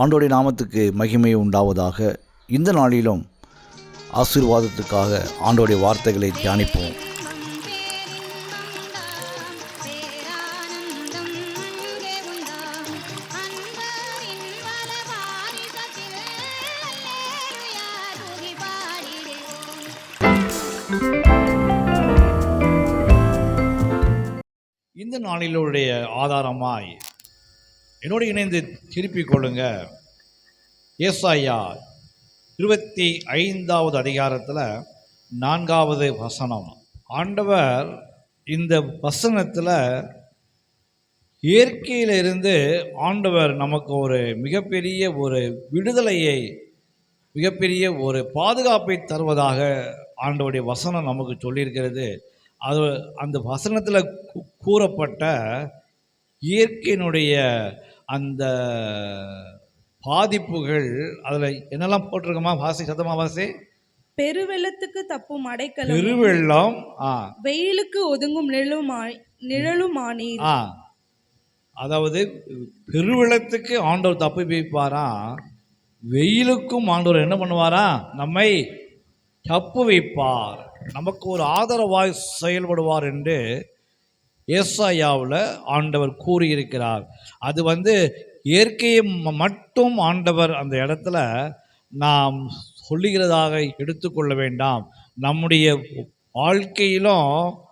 ஆண்டோடைய நாமத்துக்கு மகிமை உண்டாவதாக. இந்த நாளிலும் ஆசீர்வாதத்துக்காக ஆண்டோடைய வார்த்தைகளை தியானிப்போம். இந்த நாளிலுடைய ஆதாரமாய் என்னோடு இணைந்து திருப்பிக் கொள்ளுங்க. ஏசாயா இருபத்தி ஐந்தாவது அதிகாரத்தில் நான்காவது வசனம். ஆண்டவர் இந்த வசனத்தில் இயற்கையிலிருந்து ஆண்டவர் நமக்கு ஒரு மிகப்பெரிய ஒரு விடுதலையை மிகப்பெரிய ஒரு பாதுகாப்பை தருவதாக ஆண்டவருடைய வசனம் நமக்கு சொல்லியிருக்கிறது. அது அந்த வசனத்தில் கூறப்பட்ட இயற்கையினுடைய அந்த பாதிப்புகள் அதில் என்னெல்லாம் போட்டிருக்கோமா? வாசி சத்தமா வாசி? பெருவெள்ளத்துக்கு தப்பும் அடைக்கலம். பெருவெள்ளம் ஆ. வெயிலுக்கு ஒதுங்கும் நிழலுமாய் நிழலுமானீர். ஆ. அதாவது பெருவெள்ளத்துக்கு ஆண்டவர் தப்பி வைப்பாராம் வெயிலுக்கும் ஆண்டவர் என்ன பண்ணுவாரா? நம்மை தப்பு வைப்பார் நமக்கு ஒரு ஆதரவாய் செயல்படுவார் என்று ஏசாயாவில் ஆண்டவர் கூறியிருக்கிறார். அது வந்து இயற்கையை மட்டும் ஆண்டவர் அந்த இடத்துல நாம் சொல்லுகிறதாக எடுத்துக்கொள்ள வேண்டாம். நம்முடைய வாழ்க்கையிலும்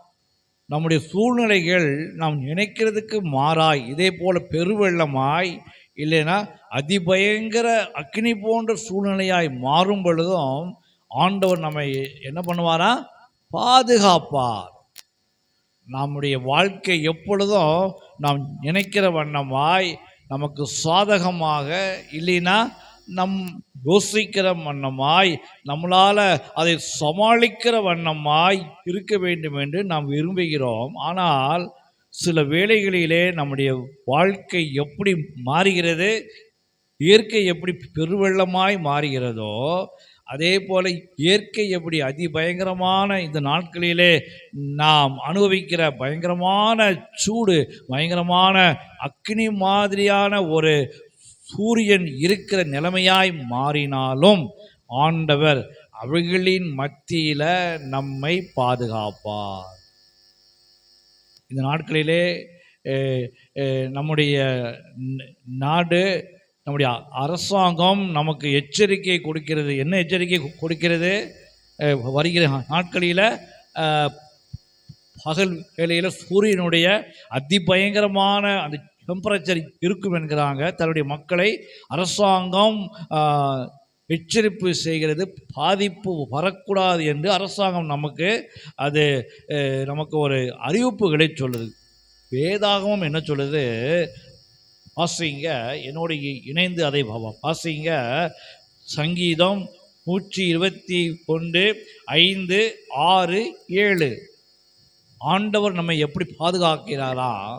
நம்முடைய சூழ்நிலைகள் நாம் நினைக்கிறதுக்கு மாறாய் இதே போல் பெருவெள்ளமாய் இல்லைன்னா அதிபயங்கர அக்னி போன்ற சூழ்நிலையாய் மாறும் பொழுதும் ஆண்டவர் நம்மை என்ன பண்ணுவாரா? பாதுகாப்பார். நம்முடைய வாழ்க்கை எப்பொழுதும் நாம் நினைக்கிற வண்ணமாய் நமக்கு சாதகமாக இல்லைன்னா நம் யோசிக்கிற வண்ணமாய் நம்மளால் அதை சமாளிக்கிற வண்ணமாய் இருக்க வேண்டும் என்று நாம் விரும்புகிறோம். ஆனால் சில வேளைகளிலே நம்முடைய வாழ்க்கை எப்படி மாறுகிறது இயற்கை எப்படி பெருவெள்ளமாய் மாறுகிறதோ அதே போல இயற்கை எப்படி அதிபயங்கரமான இந்த நாட்களிலே நாம் அனுபவிக்கிற பயங்கரமான சூடு பயங்கரமான அக்னி மாதிரியான ஒரு சூரியன் இருக்கிற நிலைமையாய் மாறினாலும் ஆண்டவர் அவர்களின் மத்தியில் நம்மை பாதுகாப்பார். இந்த நாட்களிலே நம்முடைய ந- நாடு நம்முடைய அரசாங்கம் நமக்கு எச்சரிக்கை கொடுக்கிறது. என்ன எச்சரிக்கை கொடுக்கிறது? வருகிற நாட்களில் பகல் வேளையில் சூரியனுடைய அதிபயங்கரமான அந்த டெம்பரேச்சர் இருக்கும் என்கிறாங்க. தன்னுடைய மக்களை அரசாங்கம் எச்சரிப்பு செய்கிறது. பாதிப்பு வரக்கூடாது என்று அரசாங்கம் நமக்கு அது நமக்கு ஒரு அறிவிப்புகளை சொல்லுது. வேதாகமம் என்ன சொல்லுது? வாசிங்க என்னோடு இணைந்து அதை வா- வாசிங்க சங்கீதம் நூற்றி இருபத்தி ஒன்று ஐந்து ஆறு ஏழு. ஆண்டவர் நம்மை எப்படி பாதுகாக்கிறாரா?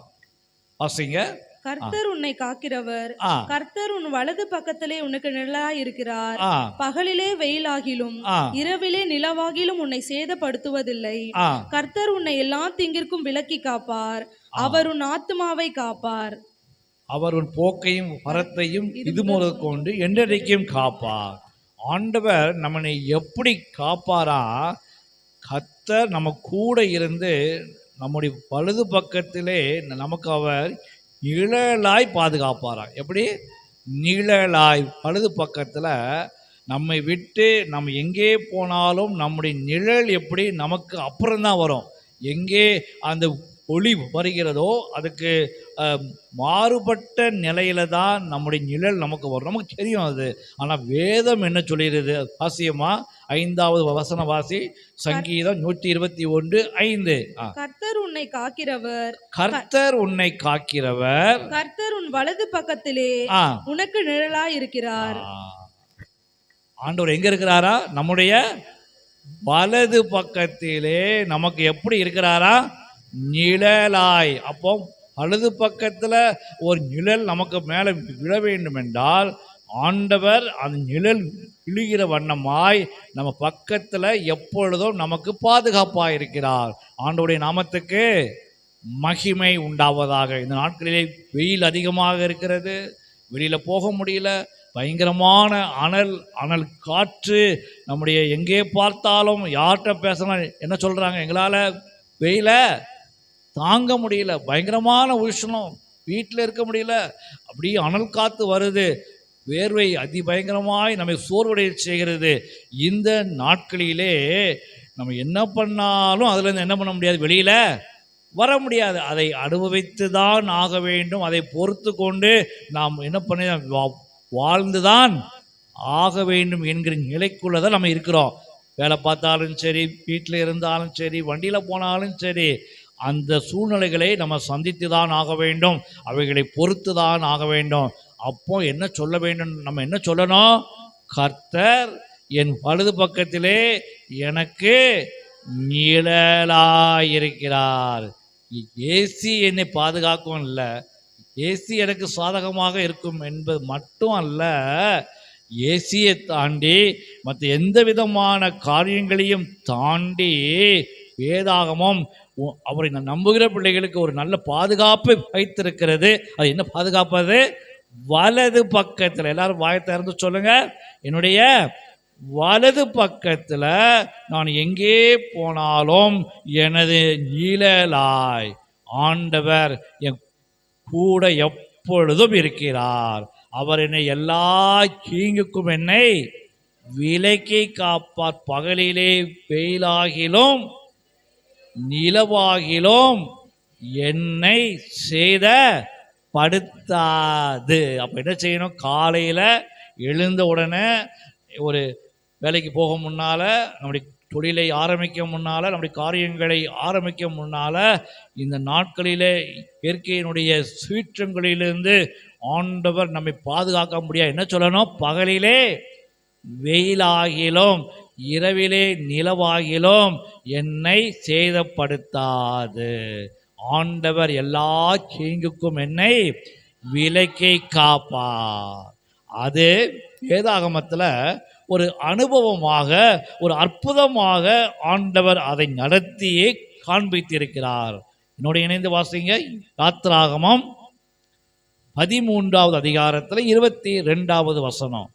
வாசிங்க கர்த்தர் உன்னை காக்கிறவர். கர்த்தர் உன் வலது பக்கத்திலே உனக்கு நிழலாய் இருக்கிறார் பகலிலே வெயிலாகிலும் இரவிலே நிலவாகிலும் உன்னை சேதப்படுத்துவதில்லை. கர்த்தர் உன்னை எல்லா திங்கிற்கும் விலக்கி காப்பார். அவர் உன் ஆத்துமாவை காப்பார். அவர் உன் போக்கையும் வரத்தையும் இது முதல் கொண்டு என்றைக்கும் காப்பார். ஆண்டவர் நம்மனை எப்படி காப்பாரா? கத்தர் நம்ம கூட இருந்து நம்முடைய வலது பக்கத்திலே நமக்கு அவர் நிழலாய் பாதுகாப்பாராம் எப்படி? நிழலாய் வலது பக்கத்தில் நம்மை விட்டு நம்ம எங்கே போனாலும் நம்முடைய நிழல் எப்படி நமக்கு அப்புறம்தான் வரும். எங்கே அந்த ஒளி வருகிறதோ அதுக்கு மாறுபட்ட நிலையில தான் நம்முடைய நிழல் நமக்கு வரும். நமக்கு தெரியும் அது. ஆனால் வேதம் என்ன சொல்லிடுது வாசியமா ஐந்தாவது வசன வாசி சங்கீதம் நூற்றி இருபத்தி ஒன்று ஐந்து. கர்த்தர் உன்னை காக்கிறவர். கர்த்தர் உன்னை காக்கிறவர். கர்த்தர் உன் வலது பக்கத்திலே உனக்கு நிழலாய் இருக்கிறார். ஆண்டவர் எங்க இருக்கிறாரா? நம்முடைய வலது பக்கத்திலே நமக்கு எப்படி இருக்கிறாரா? நிழலாய். அப்போ வலது பக்கத்தில் ஒரு நிழல் நமக்கு மேலே விழ வேண்டும் என்றால் ஆண்டவர் அந்த நிழல் விழுகிற வண்ணமாய் நம்ம பக்கத்தில் எப்பொழுதும் நமக்கு பாதுகாப்பாக இருக்கிறார். ஆண்டவருடைய நாமத்துக்கு மகிமை உண்டாவதாக. இந்த நாட்களிலே வெயில் அதிகமாக இருக்கிறது. வெளியில் போக முடியல. பயங்கரமான அனல் அனல் காற்று நம்முடைய எங்கே பார்த்தாலும் யார்கிட்ட பேசணும் என்ன சொல்கிறாங்க எங்களால் வெயில தாங்க முடியல. பயங்கரமான உஷ்ணம். வீட்டில் இருக்க முடியல. அப்படியே அனல் காத்து வருது. வேர்வை அதிபயங்கரமாய் நம்மை சோர்வடைய செய்கிறது. இந்த நாட்களிலே நம்ம என்ன பண்ணாலும் அதுலேருந்து என்ன பண்ண முடியாது? வெளியில் வர முடியாது. அதை அனுபவித்து தான் ஆக வேண்டும். அதை பொறுத்து கொண்டு நாம் என்ன பண்ண வா- வாழ்ந்துதான் ஆக வேண்டும் என்கிற நிலைக்குள்ள தான் நம்ம இருக்கிறோம். வேலை பார்த்தாலும் சரி வீட்டில் இருந்தாலும் சரி வண்டியில் போனாலும் சரி அந்த சூழ்நிலைகளை நம்ம சந்தித்து தான் ஆக வேண்டும். அவைகளை பொறுத்து தான் ஆக வேண்டும். அப்போ என்ன சொல்ல வேண்டும்? நம்ம என்ன சொல்லணும்? கர்த்தர் என் வலது பக்கத்திலே எனக்கு நிழலாயிருக்கிறார். ஏசி என்னை பாதுகாக்கும் இல்லை ஏசி எனக்கு சாதகமாக இருக்கும் என்பது மட்டும் அல்ல. ஏசியை தாண்டி மற்ற எந்த விதமான காரியங்களையும் தாண்டி வேதாகமம் அவரை நான் நம்புகிற பிள்ளைகளுக்கு ஒரு நல்ல பாதுகாப்பை வைத்திருக்கிறது. அது என்ன பாதுகாப்பு அது? வலது பக்கத்தில் எல்லாரும் வாயத்திறந்து சொல்லுங்க. என்னுடைய வலது பக்கத்தில் நான் எங்கே போனாலும் எனது நீழலாய் ஆண்டவர் என் கூட எப்பொழுதும் இருக்கிறார். அவர் என்னை எல்லா தீங்குக்கும் என்னை விலக்கி காப்பார். பகலிலே வெயிலாகிலும் நிலவாகிலும் என்னை செய்த படுத்தாது அப்போ என்ன செய்யணும்? காலையில் எழுந்த உடனே ஒரு வேலைக்கு போக முன்னால் நம்முடைய தொழிலை ஆரம்பிக்க முன்னால் நம்முடைய காரியங்களை ஆரம்பிக்க முன்னால் இந்த நாட்களிலே இயற்கையினுடைய சீற்றங்களிலிருந்து ஆண்டவர் நம்மை பாதுகாக்க முடியாது. என்ன சொல்லணும்? பகலிலே வெயிலாகிலும் இரவிலே நிலவாகிலும் என்னை சேதப்படுத்தாது. ஆண்டவர் எல்லா தீங்குக்கும் என்னை விலக்கி காப்பார். அது வேதாகமத்தில் ஒரு அனுபவமாக ஒரு அற்புதமாக ஆண்டவர் அதை நடத்தியே காண்பித்திருக்கிறார். என்னோட இணைந்து வாசிங்க. யாத்ராகமம் பதிமூன்றாவது அதிகாரத்தில் இருபத்தி ரெண்டாவது வசனம்.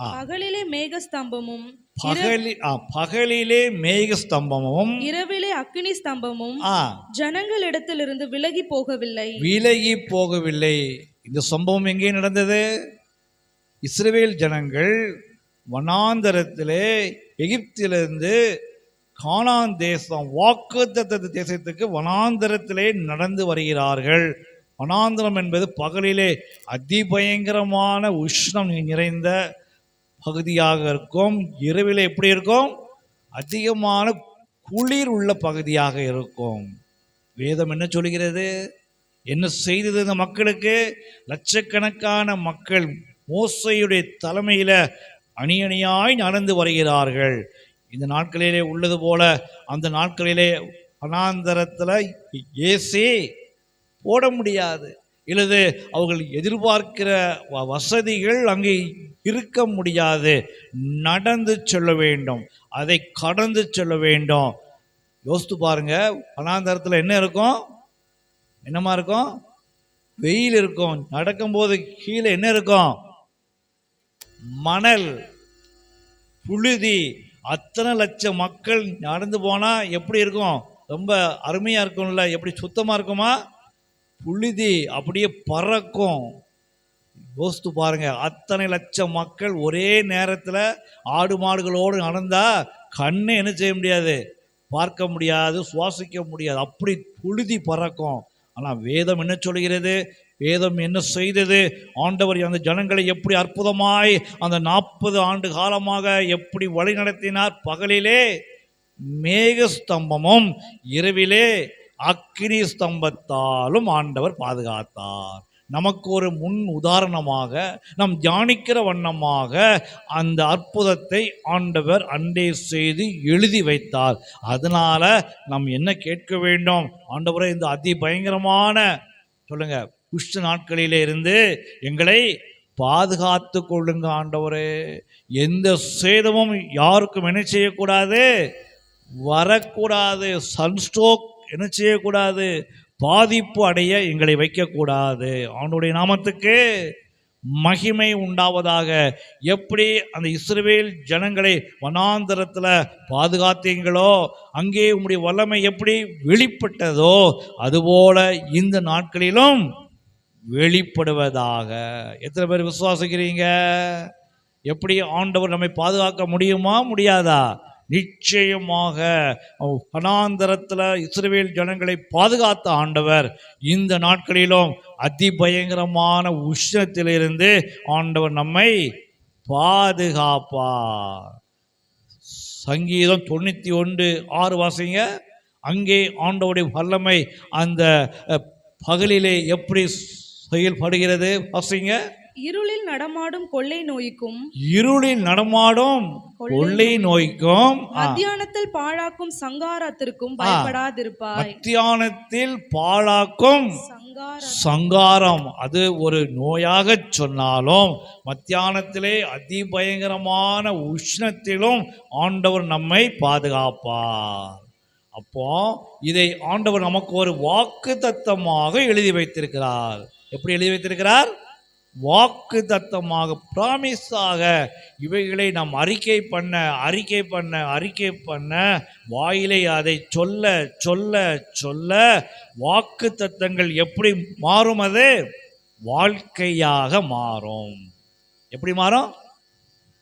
பகலிலே மேகஸ்தம்பமும் பகலி பகலிலே மேக ஸ்தம்பமும் இரவிலே அக்கினி ஸ்தம்பமும் ஜனங்களிடத்திலிருந்து விலகி போகவில்லை. விலகி போகவில்லை. இந்த சம்பவம் எங்கே நடந்தது? இஸ்ரவேல் ஜனங்கள் வனாந்தரத்திலே எகிப்திலிருந்து கானான் தேசம் வாக்குத்தத்த தேசத்துக்கு வனாந்தரத்திலே நடந்து வருகிறார்கள். வனாந்தரம் என்பது பகலிலே அதிபயங்கரமான உஷ்ணம் நிறைந்த பகுதியாக இருக்கும். இரவில் எப்படி இருக்கும்? அதிகமான குளிர் உள்ள பகுதியாக இருக்கும். வேதம் என்ன சொல்கிறது என்ன செய்தது இந்த மக்களுக்கு? லட்சக்கணக்கான மக்கள் மோசையுடைய தலைமையில் அணி அணியாய் நடந்து வருகிறார்கள். இந்த நாட்களிலே உள்ளது போல அந்த நாட்களிலே அனாந்தரத்தில் ஏசி போட முடியாது. இல்லது அவர்கள் எதிர்பார்க்கிற வ- வசதிகள் அங்கே இருக்க முடியாது. நடந்து செல்ல வேண்டும். அதை கடந்து செல்ல வேண்டும். யோசித்து பாருங்க. வனாந்தரத்தில் என்ன இருக்கும்? என்னமா இருக்கும்? வெயில் இருக்கும். நடக்கும்போது கீழே என்ன இருக்கும்? மணல் புழுதி. அத்தனை லட்சம் மக்கள் நடந்து போனால் எப்படி இருக்கும்? ரொம்ப அருமையாக இருக்கும்ல. எப்படி சுத்தமாக இருக்குமா? புழுதி அப்படியே பறக்கும். யோசித்து பாருங்க அத்தனை லட்சம் மக்கள் ஒரே நேரத்தில் ஆடு மாடுகளோடு நடந்தால் கண்ணை என்ன செய்ய முடியாது? பார்க்க முடியாது சுவாசிக்க முடியாது. அப்படி புழுதி பறக்கும். ஆனால் வேதம் என்ன சொல்கிறது வேதம் என்ன செய்தது? ஆண்டவர் அந்த ஜனங்களை எப்படி அற்புதமாய் அந்த நாற்பது ஆண்டு காலமாக எப்படி வழி நடத்தினார் பகலிலே மேக ஸ்தம்பமும் இரவிலே அக்னி ஸ்தம்பத்தாலும் ஆண்டவர் பாதுகாத்தார். நமக்கு ஒரு முன் உதாரணமாக நாம் தியானிக்கிற வண்ணமாக அந்த அற்புதத்தை ஆண்டவர் அண்டே செய்து எழுதி வைத்தார். அதனால் நாம் என்ன கேட்க வேண்டும்? ஆண்டவரை இந்த அதி பயங்கரமான சொல்லுங்க குஷ்ட நாட்களிலே இருந்து எங்களை பாதுகாத்து கொள்ளுங்க ஆண்டவரே. எந்த சேதமும் யாருக்கும் என்ன செய்யக்கூடாது? வரக்கூடாது. சன்ஸ்ட்ரோக் என்ன செய்யக்கூடாது பாதிப்பு அடைய எங்களை வைக்கக்கூடாது. அவனுடைய நாமத்துக்கு மகிமை உண்டாவதாக. எப்படி அந்த இஸ்ரேல் ஜனங்களை வனாந்தரத்தில் பாதுகாத்தீங்களோ அங்கே உங்களுடைய வல்லமை எப்படி வெளிப்பட்டதோ அதுபோல இந்த நாட்களிலும் வெளிப்படுவதாக. எத்தனை பேர் விசுவாசிக்கிறீங்க? எப்படி ஆண்டவர் நம்மை பாதுகாக்க முடியுமா முடியாதா? நிச்சயமாக வனாந்தரத்தில் இஸ்ரேல் ஜனங்களை பாதுகாத்த ஆண்டவர். இந்த நாட்களிலும் அதிபயங்கரமான உஷ்ணத்திலிருந்து ஆண்டவர் நம்மை பாதுகாப்பார். சங்கீதம் தொண்ணூற்றி ஒன்று ஆறு வாசிங்க. அங்கே ஆண்டவருடைய வல்லமை அந்த பகலிலே எப்படி செயல்படுகிறது? வாசிங்க. இருளில் நடமாடும் கொள்ளை நோய்க்கும் இருளில் நடமாடும் கொள்ளை நோய்க்கும் மத்தியானத்தில் பாழாக்கும் சங்காரத்திற்கும் பயப்படாதிருப்பாய். மத்தியானத்தில் பாழாக்கும் சங்கார சங்காரம். அது ஒரு நோயாக சொன்னாலும் மத்தியானத்திலே அதிபயங்கரமான உஷ்ணத்திலும் ஆண்டவர் நம்மை பாதுகாப்பார். அப்போ இதை ஆண்டவர் நமக்கு ஒரு வாக்கு தத்தமாக எழுதி வைத்திருக்கிறார். எப்படி எழுதி வைத்திருக்கிறார்? வாக்கு தத்தமாக ப்ராமிஸாக இவைகளை நாம் அறிக்கை பண்ண அறிக்கை பண்ண அறிக்கை பண்ண வாயிலை அதை சொல்ல சொல்ல சொல்ல வாக்கு தத்தங்கள் எப்படி மாறும் அது? வாழ்க்கையாக மாறும். எப்படி மாறும்?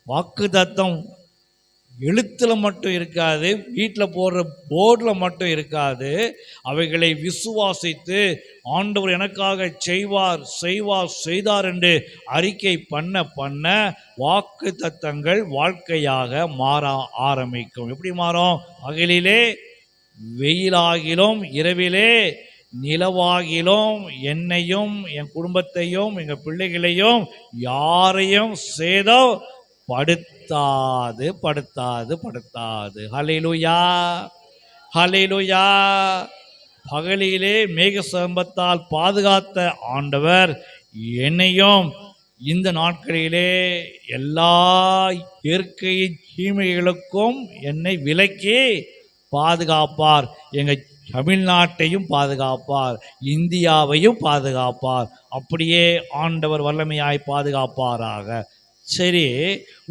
வாக்கு தத்தம் எழுத்தில் மட்டும் இருக்காது வீட்டில் போடுற போர்டில் மட்டும் இருக்காது. அவைகளை விசுவாசித்து ஆண்டவர் எனக்காக செய்வார் செய்வார் செய்தார் என்று அறிக்கை பண்ண பண்ண வாக்கு தத்தங்கள் வாழ்க்கையாக மாற ஆரம்பிக்கும். எப்படி மாறும்? பகலிலே வெயிலாகிலும் இரவிலே நிலவாகிலும் என்னையும் என் குடும்பத்தையும் எங்கள் பிள்ளைகளையும் யாரையும் சேதம் படுத்தாது படுத்தாது படுத்தாது. ஹலிலுயா ஹலிலுயா பகலிலே மேக சம்பத்தால் பாதுகாத்த ஆண்டவர் என்னையும் இந்த நாட்களிலே எல்லா இயற்கை தீமைகளுக்கும் என்னை விலக்கி பாதுகாப்பார். எங்கள் தமிழ்நாட்டையும் பாதுகாப்பார். இந்தியாவையும் பாதுகாப்பார். அப்படியே ஆண்டவர் வல்லமையாய் பாதுகாப்பாராக. சரி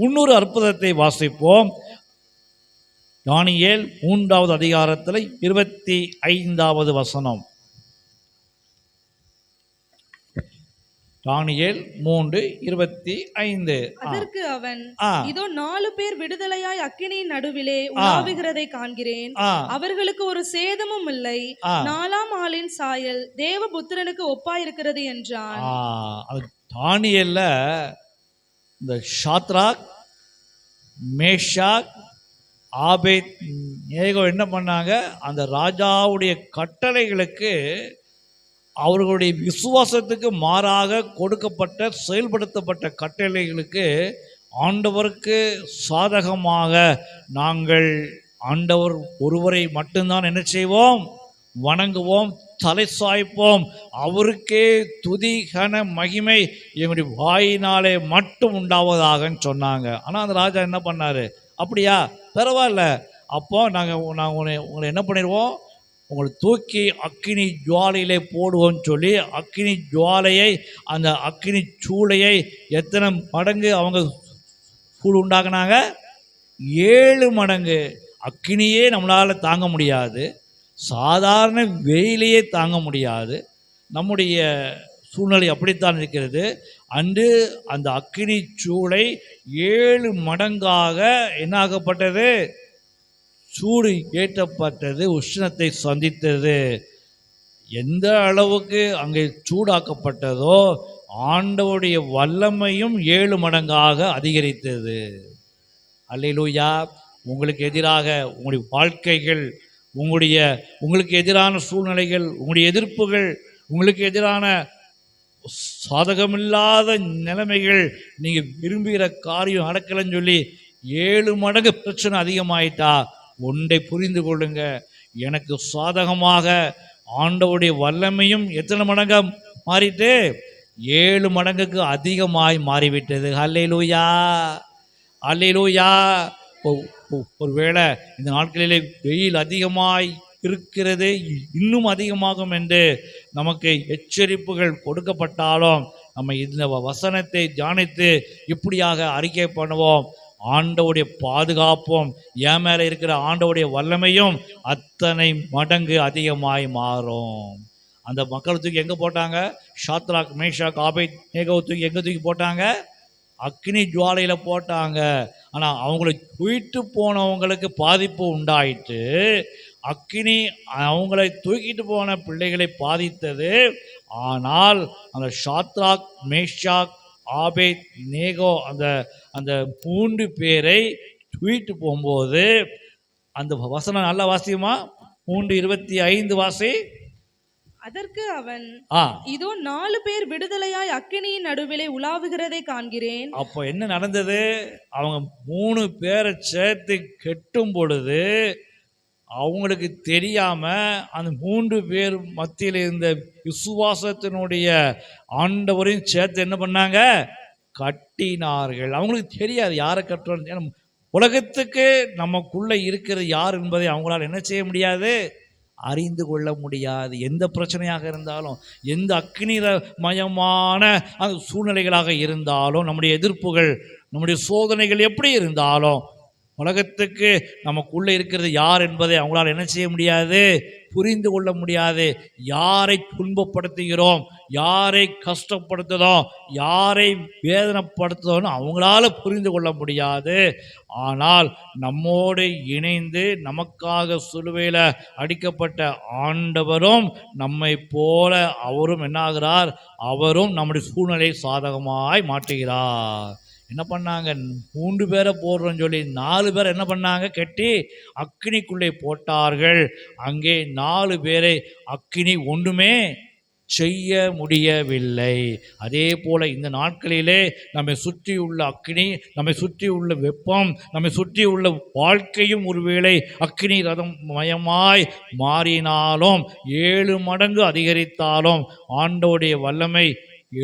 இன்னொரு அற்புதத்தை வாசிப்போம். தானியேல் மூன்றாவது அதிகாரத்தில் இருபத்தி ஐந்தாவது வசனம். தானியேல் மூன்று இருபத்தி ஐந்து அதற்கு அவன் இதோ நாலு பேர் விடுதலையாய் அக்கினியின் நடுவிலே உலாவுகிறதை காண்கிறேன். அவர்களுக்கு ஒரு சேதமும் இல்லை. நாலாம் ஆளின் சாயல் தேவபுத்திரனுக்கு ஒப்பாயிருக்கிறது என்றான். தானியல்ல இந்த ஷாத்ராக் மேஷாக் ஆபேத் ஏகோ என்ன பண்ணாங்க? அந்த ராஜாவுடைய கட்டளைகளுக்கு அவர்களுடைய விசுவாசத்துக்கு மாறாக கொடுக்கப்பட்ட செயல்படுத்தப்பட்ட கட்டளைகளுக்கு ஆண்டவருக்கு சாதகமாக நாங்கள் ஆண்டவர் ஒருவரை மட்டும்தான் என்ன செய்வோம்? வணங்குவோம் தலை சாய்ப்போம். அவருக்கே துதி கன மகிமை எங்களுடைய வாயினாலே மட்டும் உண்டாவதாகன்னு சொன்னாங்க. ஆனால் அந்த ராஜா என்ன பண்ணார்? அப்படியா? பரவாயில்ல. அப்போ நாங்கள் நாங்கள் உன்னை உங்களை என்ன பண்ணிடுவோம்? உங்களை தூக்கி அக்கினி ஜுவாலையிலே போடுவோம்னு சொல்லி அக்கினி ஜுவாலையை அந்த அக்கினி சூளையை எத்தனை மடங்கு அவங்க சூடு உண்டாக்குனாங்க? ஏழு மடங்கு. அக்கினியே நம்மளால் தாங்க முடியாது. சாதாரண வெயிலையே தாங்க முடியாது. நம்முடைய சூழ்நிலை அப்படித்தான் இருக்கிறது. அன்று அந்த அக்கினி சூளை ஏழு மடங்காக என்னாகப்பட்டது? சூடு ஏற்றப்பட்டது உஷ்ணத்தை சந்தித்தது. எந்த அளவுக்கு அங்கே சூடாக்கப்பட்டதோ ஆண்டவுடைய வல்லமையும் ஏழு மடங்காக அதிகரித்தது. அல்லேலூயா. உங்களுக்கு எதிராக உங்களுடைய வாழ்க்கைகள் உங்களுடைய உங்களுக்கு எதிரான சூழ்நிலைகள் உங்களுடைய எதிர்ப்புகள் உங்களுக்கு எதிரான சாதகமில்லாத நிலைமைகள் நீங்கள் விரும்புகிற காரியம் நடக்கலைன்னு சொல்லி ஏழு மடங்கு பிரச்சனை அதிகமாயிட்டா ஒன்றை புரிந்து கொள்ளுங்க. எனக்கு சாதகமாக ஆண்டவுடைய வல்லமையும் எத்தனை மடங்கா மாறிட்டு? ஏழு மடங்குக்கு அதிகமாய் மாறிவிட்டது. அல்லையிலூயா அல்லையிலூயா ஒ- ஒருவேளை இந்த நாட்களிலே வெயில் அதிகமாய் இருக்கிறது இன்னும் அதிகமாகும் என்று நமக்கு எச்சரிப்புகள் கொடுக்கப்பட்டாலும் நம்ம இந்த வசனத்தை தியானித்து இப்படியாக அறிக்கை பண்ணுவோம். ஆண்டவுடைய பாதுகாப்பும் என் மேலே இருக்கிற ஆண்டவுடைய வல்லமையும் அத்தனை மடங்கு அதிகமாய் மாறும். அந்த மக்கள் தூக்கி எங்கே போட்டாங்க? ஷாத்ராக் மேஷாக் ஆபை நேகோ தூக்கி எங்கே தூக்கி போட்டாங்க? அக்னி ஜுவாலையில் போட்டாங்க. ஆனால் அவங்களை தூக்கிட்டு போனவங்களுக்கு பாதிப்பு உண்டாயிட்டு அக்னி அவங்களை தூக்கிட்டு போன பிள்ளைகளை பாதித்தது. ஆனால் அந்த ஷாத்ராக் மேஷாக் ஆபேத் நேகோ அந்த அந்த மூன்று பேரை தூக்கிட்டு போகும்போது அந்த வசனம் நல்ல வாசியமா? மூன்று இருபத்தி ஐந்து வாசி. அதற்கு அவன் இதோ நாலு பேர் விடுதலையாய் அக்கினியின் நடுவிலே உலாவுகிறதை காண்கிறேன். அப்போ என்ன நடந்தது? அவங்க மூணு பேரை சேர்த்து கெட்டும் பொழுது அவங்களுக்கு தெரியாம அந்த மூன்று பேர் மத்தியில் இருந்த விசுவாசத்தினுடைய ஆண்டவரையும் சேர்த்து என்ன பண்ணாங்க? கட்டினார்கள். அவங்களுக்கு தெரியாது யாரை கட்டுறோம் உலகத்துக்கு நமக்குள்ள இருக்கிறது யார் என்பதை அவங்களால என்ன செய்ய முடியாது? அறிந்து கொள்ள முடியாது. எந்த பிரச்சனையாக இருந்தாலும் எந்த அக்னிர மயமான அந்த சூழ்நிலைகளாக இருந்தாலும் நம்முடைய எதிர்ப்புகள் நம்முடைய சோதனைகள் எப்படி இருந்தாலும் உலகத்துக்கு நமக்குள்ளே இருக்கிறது யார் என்பதை அவங்களால் என்ன செய்ய முடியாது? புரிந்து கொள்ள முடியாது. யாரை துன்பப்படுத்துகிறோம்? யாரை கஷ்டப்படுத்துதோம்? யாரை வேதனைப்படுத்துதோன்னு அவங்களால புரிந்து கொள்ள முடியாது. ஆனால் நம்மோடு இணைந்து நமக்காக சிலுவையில் அடிக்கப்பட்ட ஆண்டவரும் நம்மை போல அவரும் என்னாகிறார்? அவரும் நம்முடைய சூழ்நிலை சாதகமாய் மாற்றுகிறார். என்ன பண்ணாங்க? மூன்று பேரை போடுறோன்னு சொல்லி நாலு பேர் என்ன பண்ணாங்க? கட்டி அக்னிக்குள்ளே போட்டார்கள். அங்கே நாலு பேரை அக்னி ஒன்றுமே செய்ய முடியவில்லை. அதே போல் இந்த நாட்களிலே நம்மை சுற்றி உள்ள அக்னி நம்மை சுற்றி உள்ள வெப்பம் நம்மை சுற்றி உள்ள வாழ்க்கையும் ஒருவேளை அக்னி ரதம் மயமாய் மாறினாலும் ஏழு மடங்கு அதிகரித்தாலும் ஆண்டோடைய வல்லமை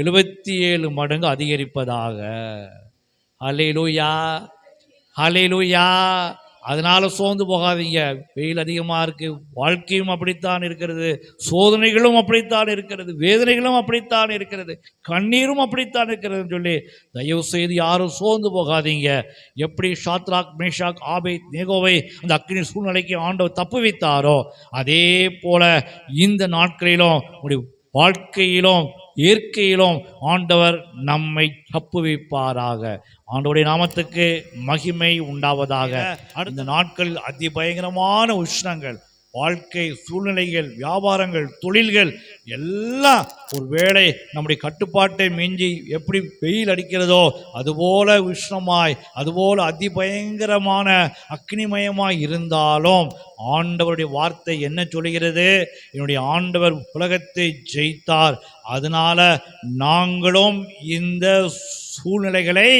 எழுபத்தி ஏழு மடங்கு அதிகரிப்பதாக. அலையிலூயா அலையிலூயா அதனால் சோர்ந்து போகாதீங்க. வெயில் அதிகமாக இருக்குது வாழ்க்கையும் அப்படித்தான் இருக்கிறது சோதனைகளும் அப்படித்தான் இருக்கிறது வேதனைகளும் அப்படித்தான் இருக்கிறது கண்ணீரும் அப்படித்தான் இருக்கிறதுன்னு சொல்லி தயவு செய்து யாரும் சோர்ந்து போகாதீங்க. எப்படி ஷாத்ராக் மேஷாக் ஆபை நேகோவை அந்த அக்னி சூழ்நிலைக்கு ஆண்டவர் தப்பு வைத்தாரோ அதே போல் இந்த நாட்களிலும் உடைய வாழ்க்கையிலும் இயற்கையிலும் ஆண்டவர் நம்மை தப்புவிப்பாராக. ஆண்டவருடைய நாமத்துக்கு மகிமை உண்டாவதாக. அடுத்த நாட்களில் அதிபயங்கரமான உஷ்ணங்கள் வாழ்க்கை சூழ்நிலைகள் வியாபாரங்கள் தொழில்கள் எல்லாம் ஒரு வேளை நம்முடைய கட்டுப்பாட்டை மிஞ்சி எப்படி வெயில் அடிக்கிறதோ அதுபோல உஷ்ணமாய் அதுபோல அதிபயங்கரமான அக்னிமயமாய் இருந்தாலும் ஆண்டவருடைய வார்த்தை என்ன சொல்கிறது என்னுடைய ஆண்டவர் உலகத்தை ஜெயித்தார். அதனால நாங்களும் இந்த சூழ்நிலைகளை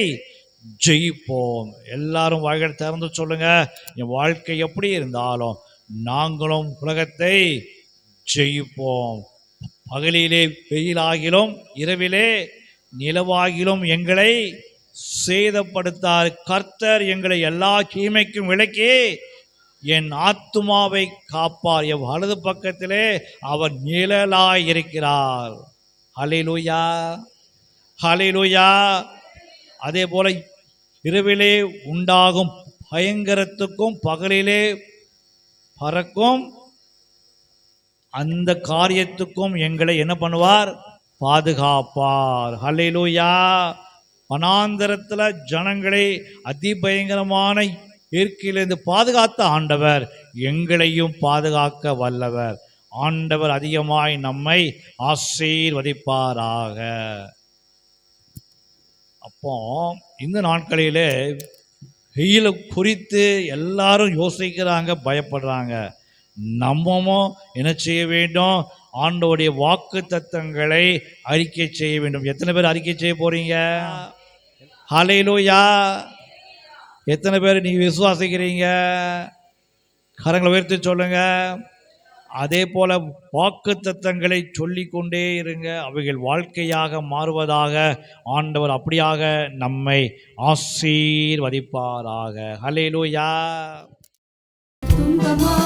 ஜெயிப்போம். எல்லாரும் வாய்கள் திறந்து சொல்லுங்க. என் வாழ்க்கை எப்படி இருந்தாலும் நாங்களும் உலகத்தை ஜெயிப்போம். பகலிலே வெயிலாகிலும் இரவிலே நிலவாகிலும் எங்களை சேதப்படுத்தார். கர்த்தர் எங்களை எல்லா தீமைக்கும் விளக்கி என் ஆத்துமாவை காப்பார். என் வலது பக்கத்திலே அவர் நிழலாய் இருக்கிறார் ஹலிலுயா ஹலிலுயா அதே போல இரவிலே உண்டாகும் பயங்கரத்துக்கும் பகலிலே பறக்கும். அந்த காரியத்துக்கும் எங்களை என்ன பண்ணுவார்? பாதுகாப்பார். ஹalleluya. வனாந்தரத்தில் ஜனங்களை அதிபயங்கரமான இயற்கையிலிருந்து பாதுகாத்த ஆண்டவர் எங்களையும் பாதுகாக்க வல்லவர். ஆண்டவர் அதிகமாய் நம்மை ஆசீர்வதிப்பாராக. அப்போ இந்த நாட்களிலே வெயிலை குறித்து எல்லாரும் யோசிக்கிறாங்க பயப்படுறாங்க. நம்மமும் என்ன செய்ய வேண்டும்? ஆண்டோடைய வாக்கு தத்தங்களை அறிக்கை செய்ய வேண்டும். எத்தனை பேர் அறிக்கை செய்ய போகிறீங்க ஹலையிலோயா எத்தனை பேர் நீங்கள் விசுவாசிக்கிறீங்க? கரங்களை உயர்த்தி சொல்லுங்கள் அதே போல வாக்கு தத்தங்களை சொல்லிக்கொண்டே இருங்க. அவைகள் வாழ்க்கையாக மாறுவதாக ஆண்டவர் அப்படியாக நம்மை ஆசீர்வதிப்பாராக. ஹலேலூயா துன்பமா